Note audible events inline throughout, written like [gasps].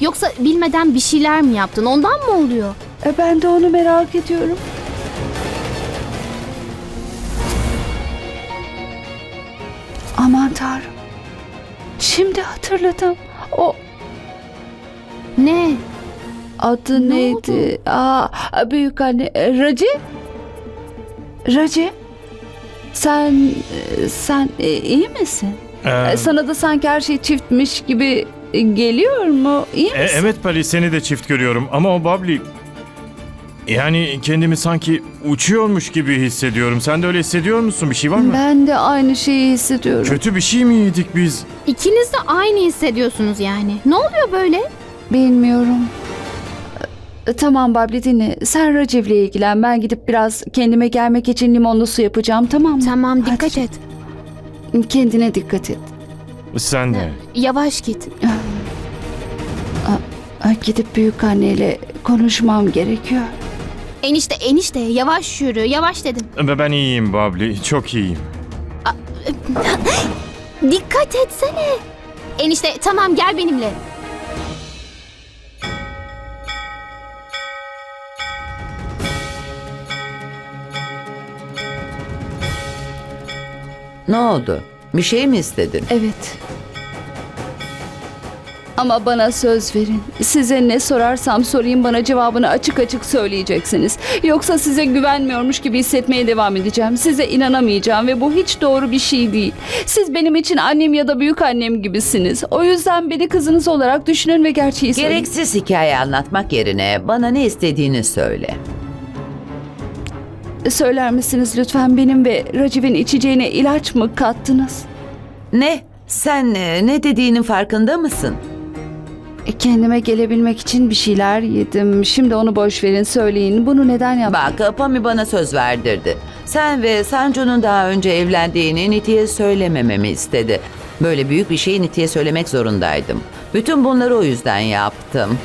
Yoksa bilmeden bir şeyler mi yaptın? Ondan mı oluyor? E, ben de onu merak ediyorum. Aman tanrım. Şimdi hatırladım. O Ne? adı Ne neydi? Aa, büyük anne e, Raci? Raci? Sen e, sen e, iyi misin? Ee, E, Sana da sanki her şey çiftmiş gibi geliyor mu? İyi e, misin? evet Pali seni de çift görüyorum ama o Babli... Yani kendimi sanki uçuyormuş gibi hissediyorum. Sen de öyle hissediyor musun? Bir şey var mı? Ben de aynı şeyi hissediyorum. Kötü bir şey mi yedik biz? İkiniz de aynı hissediyorsunuz yani. Ne oluyor böyle? Bilmiyorum. E, Tamam Babli dinle. Sen Raciv'le ilgilen. Ben gidip biraz kendime gelmek için limonlu su yapacağım tamam mı? Tamam Hadi. dikkat et. Kendine dikkat et. Sen de. Yavaş git. Gidip büyük anneyle konuşmam gerekiyor. Enişte enişte yavaş yürü. Yavaş dedim. Ve Ben iyiyim Babli. Çok iyiyim. Dikkat etsene. Enişte tamam gel benimle. Ne oldu? Bir şey mi istedin? Evet. Ama bana söz verin. Size ne sorarsam sorayım bana cevabını açık açık söyleyeceksiniz. Yoksa size güvenmiyormuş gibi hissetmeye devam edeceğim. Size inanamayacağım ve bu hiç doğru bir şey değil. Siz benim için annem ya da büyük annem gibisiniz. O yüzden beni kızınız olarak düşünün ve gerçeği söyleyin. Gereksiz hikaye anlatmak yerine bana ne istediğini söyle. Söyler misiniz lütfen benim ve Raciv'in içeceğine ilaç mı kattınız? Ne? Sen e, ne dediğinin farkında mısın? E, Kendime gelebilmek için bir şeyler yedim. Şimdi onu boş verin söyleyin. Bunu neden yaptın? Bak Pami bana söz verdirdi. Sen ve Sancu'nun daha önce evlendiğini Niti'ye söylemememi istedi. Böyle büyük bir şeyi Niti'ye söylemek zorundaydım. Bütün bunları o yüzden yaptım.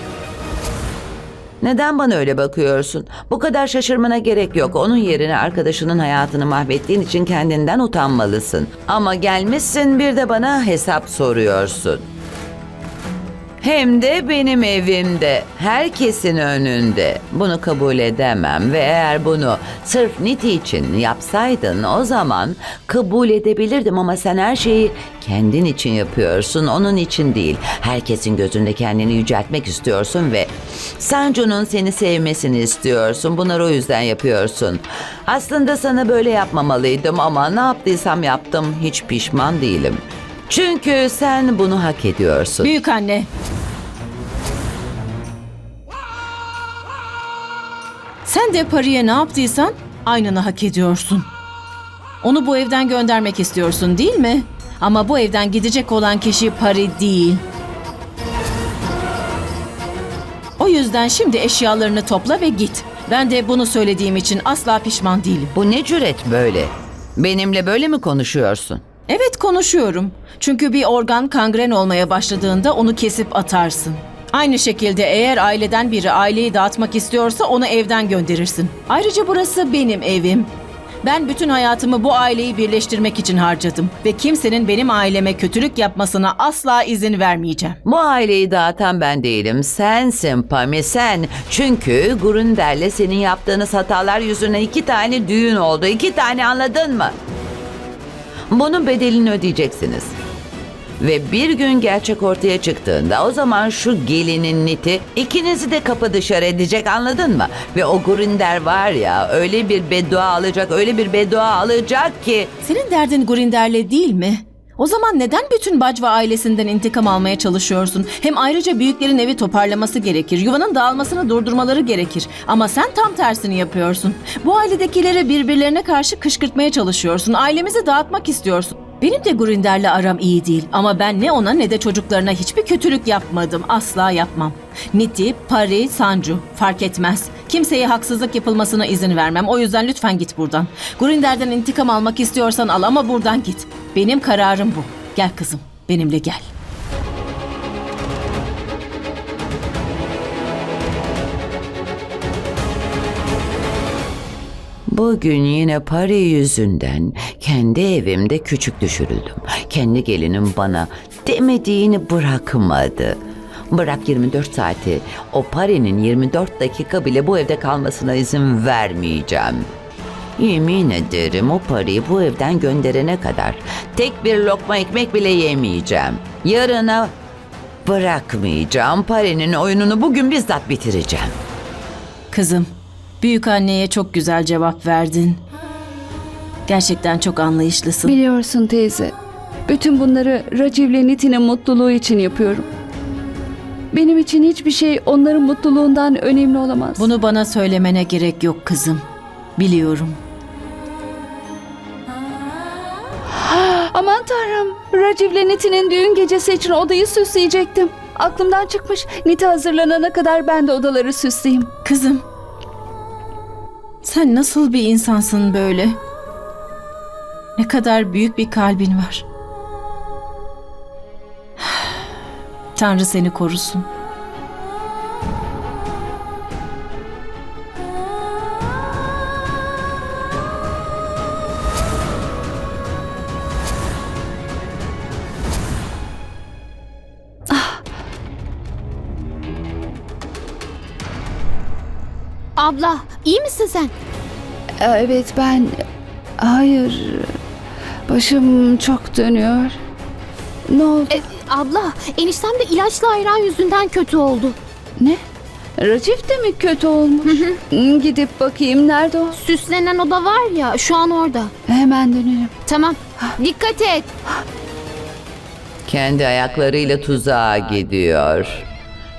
Neden bana öyle bakıyorsun? Bu kadar şaşırmana gerek yok. Onun yerine arkadaşının hayatını mahvettiğin için kendinden utanmalısın. Ama gelmişsin bir de bana hesap soruyorsun. Hem de benim evimde, herkesin önünde. Bunu kabul edemem ve eğer bunu sırf Niti için yapsaydın o zaman kabul edebilirdim ama sen her şeyi kendin için yapıyorsun, onun için değil. Herkesin gözünde kendini yüceltmek istiyorsun ve Sancu'nun seni sevmesini istiyorsun. Bunları o yüzden yapıyorsun. Aslında sana böyle yapmamalıydım ama ne yaptıysam yaptım. Hiç pişman değilim. Çünkü sen bunu hak ediyorsun. Büyük anne. Sen de Pari'ye ne yaptıysan aynını hak ediyorsun. Onu bu evden göndermek istiyorsun değil mi? Ama bu evden gidecek olan kişi Pari değil. O yüzden şimdi eşyalarını topla ve git. Ben de bunu söylediğim için asla pişman değilim. Bu ne cüret böyle? Benimle böyle mi konuşuyorsun? Evet konuşuyorum. Çünkü bir organ kangren olmaya başladığında onu kesip atarsın. Aynı şekilde eğer aileden biri aileyi dağıtmak istiyorsa onu evden gönderirsin. Ayrıca burası benim evim. Ben bütün hayatımı bu aileyi birleştirmek için harcadım ve kimsenin benim aileme kötülük yapmasına asla izin vermeyeceğim. Bu aileyi dağıtan ben değilim. Sensin Pami sen. Çünkü Grunder'le senin yaptığınız hatalar yüzünden iki tane düğün oldu. İki tane anladın mı? Bunun bedelini ödeyeceksiniz. Ve bir gün gerçek ortaya çıktığında o zaman şu gelinin niti ikinizi de kapı dışarı edecek anladın mı? Ve o Grunder var ya öyle bir beddua alacak öyle bir beddua alacak ki Senin derdin Grinder'le değil mi? O zaman neden bütün Bacva ailesinden intikam almaya çalışıyorsun? Hem ayrıca büyüklerin evi toparlaması gerekir. Yuvanın dağılmasını durdurmaları gerekir. Ama sen tam tersini yapıyorsun. Bu ailedekileri birbirlerine karşı kışkırtmaya çalışıyorsun. Ailemizi dağıtmak istiyorsun. Benim de Grinder'le aram iyi değil. Ama ben ne ona ne de çocuklarına hiçbir kötülük yapmadım. Asla yapmam. Niti, Pari, Sancu fark etmez. Kimseye haksızlık yapılmasına izin vermem. O yüzden lütfen git buradan. Grinder'den intikam almak istiyorsan al ama buradan git. Benim kararım bu. Gel kızım, benimle gel. Bugün yine para yüzünden kendi evimde küçük düşürüldüm. Kendi gelinim bana demediğini bırakmadı. Bırak 24 saati. O Pari'nin 24 dakika bile bu evde kalmasına izin vermeyeceğim. Yemin ederim o parayı bu evden gönderene kadar tek bir lokma ekmek bile yemeyeceğim. Yarına bırakmayacağım. Pari'nin oyununu bugün bizzat bitireceğim. Kızım, büyük anneye çok güzel cevap verdin. Gerçekten çok anlayışlısın. Biliyorsun teyze. Bütün bunları Raciv'le Nitin'in mutluluğu için yapıyorum. Benim için hiçbir şey onların mutluluğundan önemli olamaz. Bunu bana söylemene gerek yok kızım. Biliyorum. [gasps] Aman tanrım. Raciv'le Nitin'in düğün gecesi için odayı süsleyecektim. Aklımdan çıkmış. Niti hazırlanana kadar ben de odaları süsleyeyim. Kızım. Sen nasıl bir insansın böyle? Ne kadar büyük bir kalbin var. [sighs] Tanrı seni korusun. Abla iyi misin sen? Ee, Evet ben... Hayır. Başım çok dönüyor. Ne oldu? E, abla eniştem de ilaçla ayran yüzünden kötü oldu. Ne? Racif de mi kötü olmuş? Gidip bakayım nerede o? Süslenen oda var ya şu an orada. Hemen dönerim. Tamam dikkat et. Kendi ayaklarıyla tuzağa gidiyor.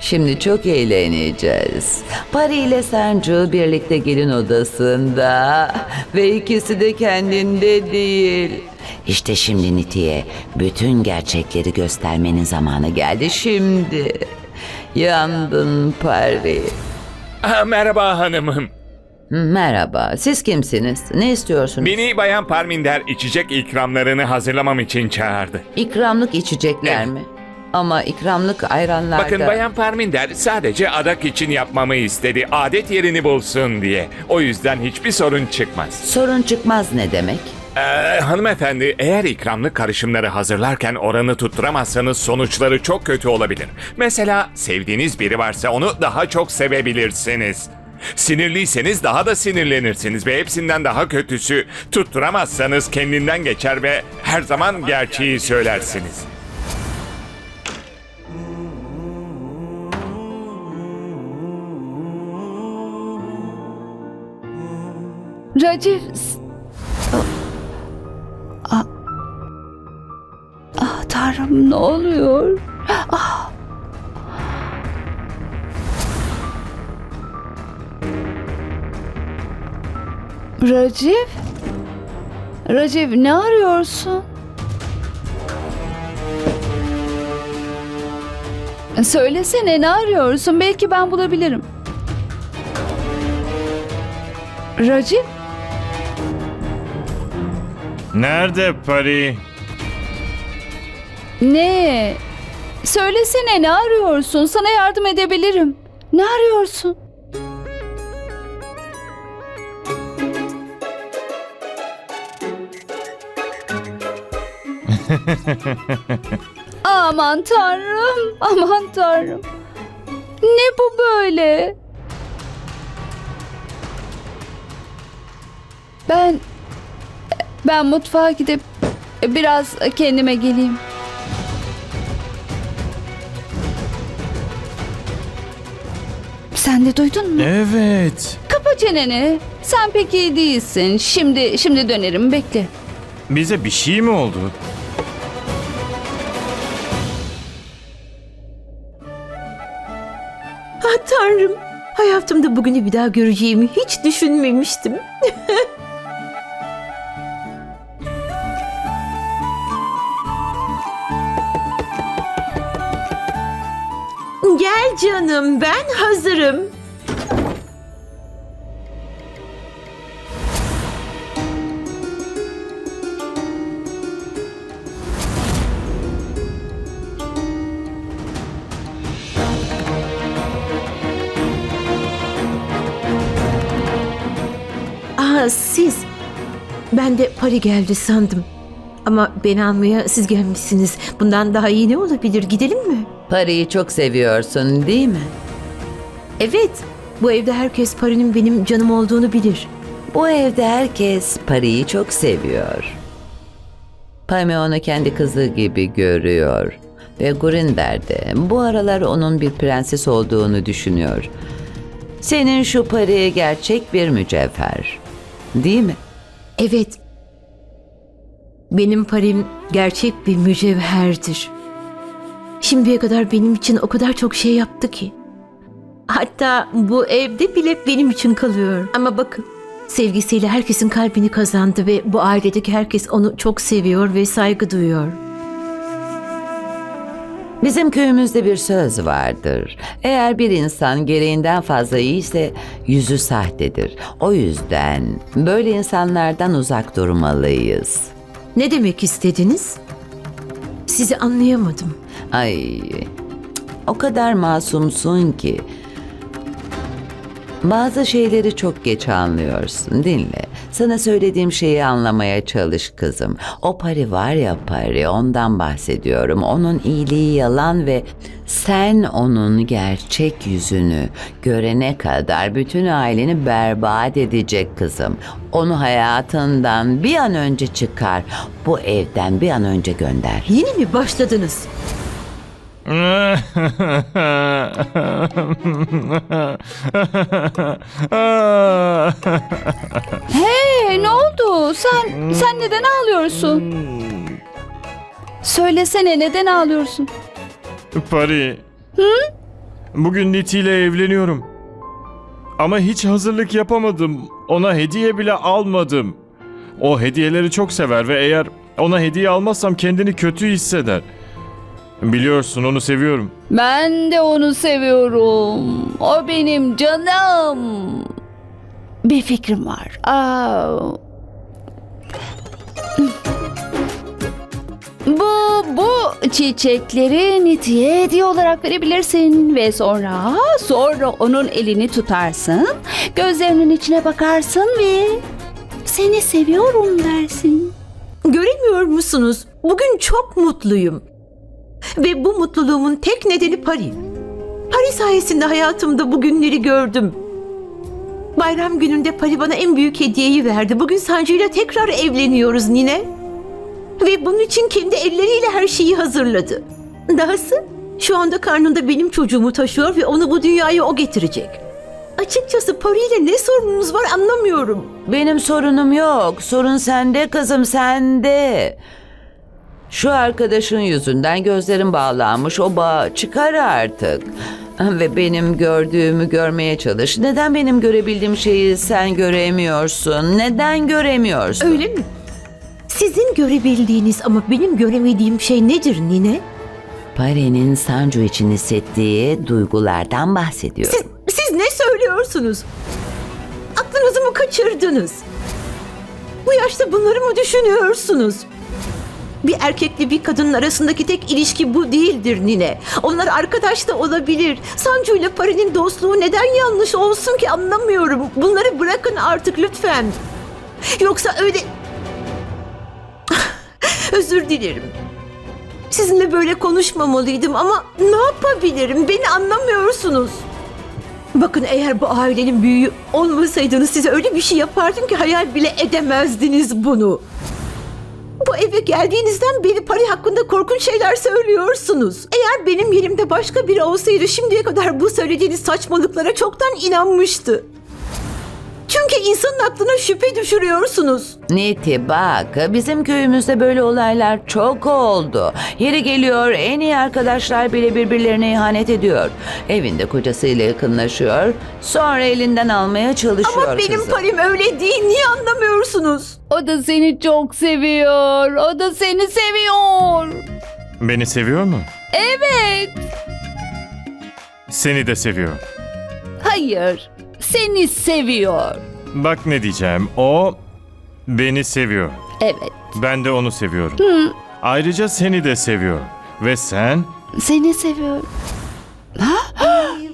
Şimdi çok eğleneceğiz. Pari ile Sancu birlikte gelin odasında ve ikisi de kendinde değil. İşte şimdi Niti'ye bütün gerçekleri göstermenin zamanı geldi şimdi. Yandın Pari. Ah, merhaba hanımım. Merhaba, siz kimsiniz? Ne istiyorsunuz? Beni Bayan Parminder içecek ikramlarını hazırlamam için çağırdı. İkramlık içecekler mi? Ama ikramlık ayranlarda... Bakın Bayan Parminder sadece adak için yapmamı istedi. Adet yerini bulsun diye. O yüzden hiçbir sorun çıkmaz. Sorun çıkmaz ne demek? Ee, hanımefendi eğer ikramlık karışımları hazırlarken oranı tutturamazsanız sonuçları çok kötü olabilir. Mesela sevdiğiniz biri varsa onu daha çok sevebilirsiniz. Sinirliyseniz daha da sinirlenirsiniz ve hepsinden daha kötüsü tutturamazsanız kendinden geçer ve her zaman gerçeği söylersiniz. Racif... s- Ah. Ah tanrım ne oluyor? Ah. Racif? Racif ne arıyorsun? Söylesene ne arıyorsun? Belki ben bulabilirim. Racif? Nerede Pari? Ne? Söylesene ne arıyorsun? Sana yardım edebilirim. Ne arıyorsun? [laughs] aman tanrım, aman tanrım. Ne bu böyle? Ben ben mutfağa gidip biraz kendime geleyim. Sen de duydun mu? Evet. Kapa çeneni. Sen pek iyi değilsin. Şimdi şimdi dönerim. Bekle. Bize bir şey mi oldu? Ah tanrım. Hayatımda bugünü bir daha göreceğimi hiç düşünmemiştim. [laughs] canım ben hazırım. Aa siz. Ben de Pari geldi sandım. Ama beni almaya siz gelmişsiniz. Bundan daha iyi ne olabilir? Gidelim mi? Parayı çok seviyorsun değil mi? Evet, bu evde herkes Pari'nin benim canım olduğunu bilir. Bu evde herkes parayı çok seviyor. Pami onu kendi kızı gibi görüyor. Ve Gurinder de bu aralar onun bir prenses olduğunu düşünüyor. Senin şu parayı gerçek bir mücevher. Değil mi? Evet, benim Parim gerçek bir mücevherdir. Şimdiye kadar benim için o kadar çok şey yaptı ki. Hatta bu evde bile benim için kalıyor. Ama bakın, sevgisiyle herkesin kalbini kazandı ve bu ailedeki herkes onu çok seviyor ve saygı duyuyor. Bizim köyümüzde bir söz vardır. Eğer bir insan gereğinden fazla iyiyse yüzü sahtedir. O yüzden böyle insanlardan uzak durmalıyız. Ne demek istediniz? Sizi anlayamadım. Ay o kadar masumsun ki. Bazı şeyleri çok geç anlıyorsun. Dinle. Sana söylediğim şeyi anlamaya çalış kızım. O pari var ya pari ondan bahsediyorum. Onun iyiliği yalan ve sen onun gerçek yüzünü görene kadar bütün aileni berbat edecek kızım. Onu hayatından bir an önce çıkar. Bu evden bir an önce gönder. Yeni mi başladınız? [laughs] Hey ne oldu? Sen sen neden ağlıyorsun? Söylesene neden ağlıyorsun? Pari. Bugün Niti ile evleniyorum. Ama hiç hazırlık yapamadım. Ona hediye bile almadım. O hediyeleri çok sever ve eğer ona hediye almazsam kendini kötü hisseder. Biliyorsun onu seviyorum. Ben de onu seviyorum. O benim canım. Bir fikrim var. Aa. Bu bu çiçekleri Niti'ye hediye olarak verebilirsin ve sonra sonra onun elini tutarsın, gözlerinin içine bakarsın ve seni seviyorum dersin. Göremiyor musunuz? Bugün çok mutluyum. Ve bu mutluluğumun tek nedeni Pari. Pari sayesinde hayatımda bugünleri gördüm. Bayram gününde Pari bana en büyük hediyeyi verdi. Bugün Sancı ile tekrar evleniyoruz Nine. Ve bunun için kendi elleriyle her şeyi hazırladı. Dahası şu anda karnında benim çocuğumu taşıyor ve onu bu dünyaya o getirecek. Açıkçası Pari ile ne sorunumuz var anlamıyorum. Benim sorunum yok. Sorun sende kızım sende. Şu arkadaşın yüzünden gözlerim bağlanmış. O bağ çıkar artık. Ve benim gördüğümü görmeye çalış. Neden benim görebildiğim şeyi sen göremiyorsun? Neden göremiyorsun? Öyle mi? Sizin görebildiğiniz ama benim göremediğim şey nedir Nine? Pare'nin Sancu için hissettiği duygulardan bahsediyorum. Siz, siz ne söylüyorsunuz? Aklınızı mı kaçırdınız? Bu yaşta bunları mı düşünüyorsunuz? Bir erkekle bir kadının arasındaki tek ilişki bu değildir Nine. Onlar arkadaş da olabilir. Sancu ile Pari'nin dostluğu neden yanlış olsun ki anlamıyorum. Bunları bırakın artık lütfen. Yoksa öyle... [laughs] Özür dilerim. Sizinle böyle konuşmamalıydım ama ne yapabilirim? Beni anlamıyorsunuz. Bakın eğer bu ailenin büyüğü olmasaydınız size öyle bir şey yapardım ki hayal bile edemezdiniz bunu. Bu eve geldiğinizden beri Pari hakkında korkunç şeyler söylüyorsunuz. Eğer benim yerimde başka biri olsaydı şimdiye kadar bu söylediğiniz saçmalıklara çoktan inanmıştı. Çünkü insanın aklına şüphe düşürüyorsunuz. Niti bak bizim köyümüzde böyle olaylar çok oldu. Yeri geliyor en iyi arkadaşlar bile birbirlerine ihanet ediyor. Evinde kocasıyla yakınlaşıyor. Sonra elinden almaya çalışıyor Ama benim kızı. Parim öyle değil. Niye anlamıyorsunuz? O da seni çok seviyor. O da seni seviyor. Beni seviyor mu? Evet. Seni de seviyor. Hayır. Seni seviyor. Bak ne diyeceğim. O beni seviyor. Evet. Ben de onu seviyorum. Ayrıca seni de seviyor. Ve sen Seni seviyor. Ha? Hayır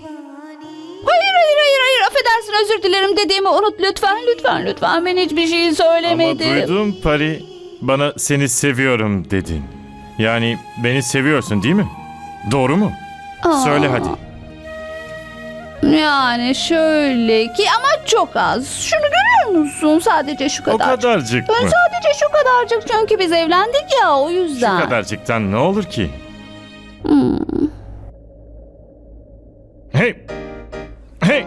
hayır hayır hayır affedersin özür dilerim dediğimi unut lütfen lütfen lütfen ben hiçbir şey ama söylemedim. duydum Pari bana seni seviyorum dedin. Yani beni seviyorsun değil mi? Doğru mu? Aa. Söyle hadi. Yani şöyle ki ama çok az. Şunu görüyor musun? Sadece şu O kadar. kadarcık mı? sadece şu kadarcık çünkü biz evlendik ya o Şu yüzden. kadarcıktan ne olur ki? Hmm. Hey! Hey!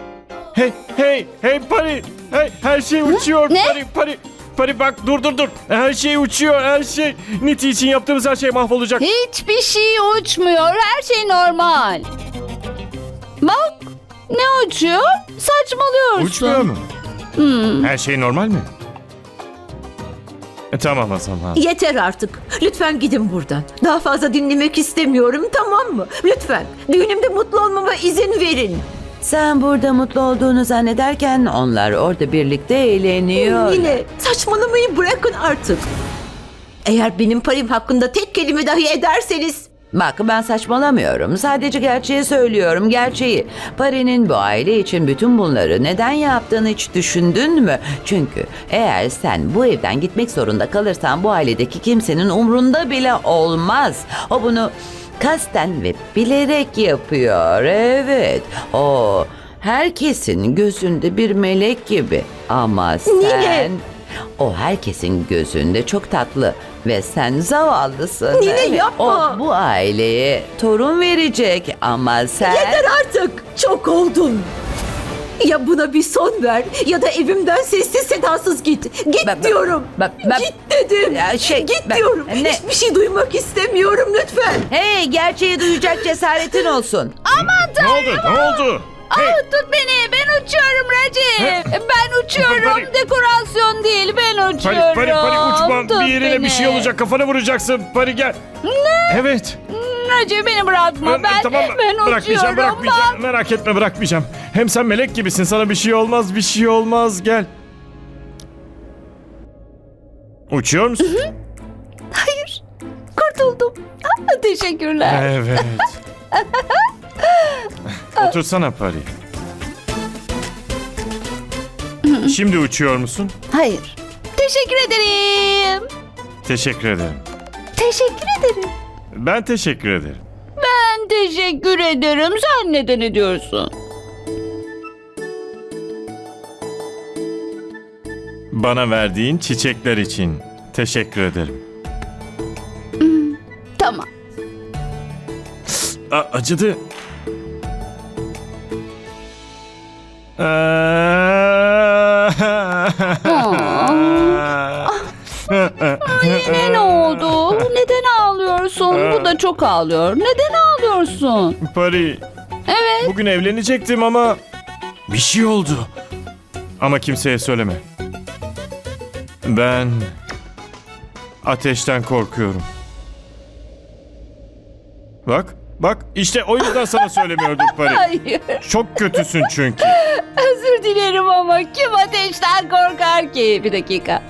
Hey! Hey! Hey Pari! Hey! Her şey uçuyor Ne? Pari! Pari! Pari bak dur dur dur. Her şey uçuyor her şey. Niti için yaptığımız her şey mahvolacak. Hiçbir şey uçmuyor. Her şey normal. Bak ne uçuyor? Saçmalıyorsun. Uçmuyor mu? Hmm. Her şey normal mi? E, tamam o zaman. Yeter artık. Lütfen gidin buradan. Daha fazla dinlemek istemiyorum tamam mı? Lütfen. Düğünümde mutlu olmama izin verin. Sen burada mutlu olduğunu zannederken onlar orada birlikte eğleniyor. Yine saçmalamayı bırakın artık. Eğer benim parim hakkında tek kelime dahi ederseniz Bak ben saçmalamıyorum. Sadece gerçeği söylüyorum. Gerçeği. Pari'nin bu aile için bütün bunları neden yaptığını hiç düşündün mü? Çünkü eğer sen bu evden gitmek zorunda kalırsan bu ailedeki kimsenin umrunda bile olmaz. O bunu kasten ve bilerek yapıyor. Evet. O herkesin gözünde bir melek gibi. Ama sen... Niye? O herkesin gözünde çok tatlı ve sen zavallısın. Nine, yapma. O bu aileye torun verecek ama sen... yeter artık. Çok oldun. Ya buna bir son ver ya da evimden sessiz sedasız git. Git Ben- ben- diyorum. ben- ben- Git dedim. Ya şey, Git ben- diyorum. ne- Hiçbir şey duymak istemiyorum lütfen. Hey gerçeği duyacak cesaretin olsun. Ne oldu? Ne oldu? Hey! Aa, tut beni. Ben uçuyorum Recep. Ben uçuyorum. Pari. Dekorasyon değil. Ben uçuyorum. Pari pari uçma. Tut Bir yerine bir beni. şey olacak. Kafanı vuracaksın. Pari gel. Ne? Evet. Recep beni bırakma. Ben, ben, tamam bırakmayacağım uçuyorum. bırakmayacağım. Merak etme bırakmayacağım. Hem sen melek gibisin. Sana bir şey olmaz bir şey olmaz. Gel. Uçuyor musun? Hayır. Kurtuldum. Teşekkürler. Evet. [laughs] Otursana Pari. Şimdi uçuyor musun? Hayır. Teşekkür ederim. Teşekkür ederim. Teşekkür ederim. Ben teşekkür ederim. Ben teşekkür ederim. Sen neden ediyorsun? Bana verdiğin çiçekler için teşekkür ederim. Tamam. A- acıdı. Yine ne oldu? Neden ağlıyorsun? Bu da çok ağlıyor. Neden ağlıyorsun? Pari, Evet. bugün evlenecektim ama bir şey oldu. Ama kimseye söyleme. Ben ateşten korkuyorum. Bak, bak işte o yüzden sana söylemiyordum Pari. [laughs] Hayır. Çok kötüsün çünkü. Özür dilerim ama kim ateşten korkar ki? Bir dakika.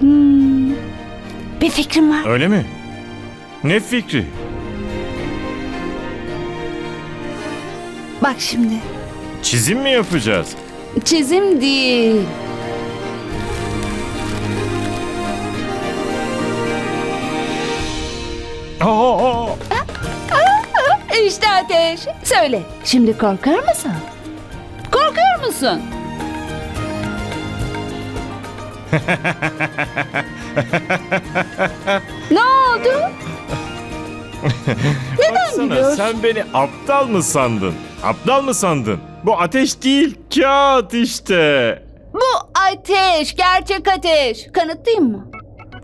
Hmm, bir fikrim var. Öyle mi? Ne fikri? Bak şimdi. Çizim mi yapacağız? Çizim değil. Aa, İşte ateş. Söyle. Şimdi korkar mısın? Musun? [laughs] ne oldu? Baksana gülüyorsun? sen beni aptal mı sandın? Aptal mı sandın? Bu ateş değil kağıt işte. Bu ateş, gerçek ateş. Kanıtlayayım mı?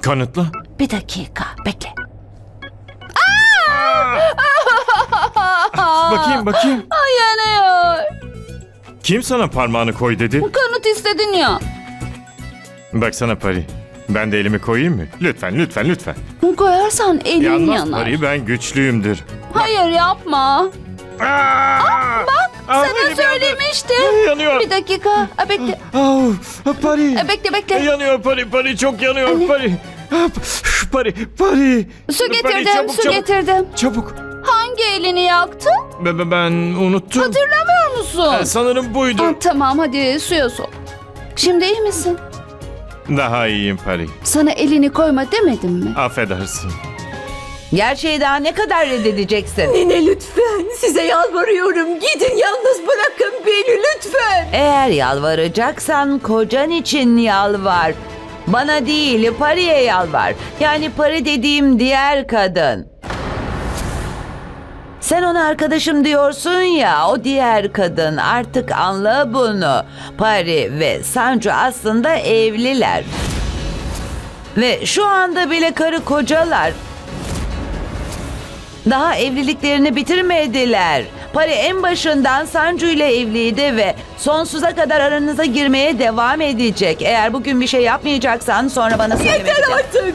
Kanıtla. Bir dakika, bekle. Bakayım bakayım. Ay yanıyor. Kim sana parmağını koy dedi? Kanıt istedin ya. Baksana Pari. Ben de elimi koyayım mı? Lütfen lütfen lütfen. Koyarsan elin Yanmaz yanar. Pari ben güçlüyümdür. Hayır yapma. bak Sana söylemiştim. Yanıyor. Bir dakika. A, bekle. Au, Pari. A, bekle bekle. Yanıyor Pari Pari çok yanıyor Anne. Pari. Pari Pari. Su Pari, getirdim, çabuk, su çabuk. getirdim. Çabuk. Hangi elini yaktın? Ben, ben- unuttum. Hatırlamıyor musun? Ee, sanırım buydu. Ah, tamam hadi suya sok. Şimdi iyi misin? Daha iyiyim Pari. Sana elini koyma demedim mi? Affedersin. Gerçeği daha ne kadar reddedeceksin? Nine lütfen size yalvarıyorum. Gidin yalnız bırakın beni lütfen. Eğer yalvaracaksan kocan için yalvar. Bana değil, Pari'ye yalvar. Yani Pari dediğim diğer kadın. Sen ona arkadaşım diyorsun ya, o diğer kadın. Artık anla bunu. Pari ve Sancu aslında evliler. Ve şu anda bile karı kocalar. Daha evliliklerini bitirmediler. Pari en başından Sancu ile evliydi ve sonsuza kadar aranıza girmeye devam edecek. Eğer bugün bir şey yapmayacaksan sonra bana söylemeni Yeter artık.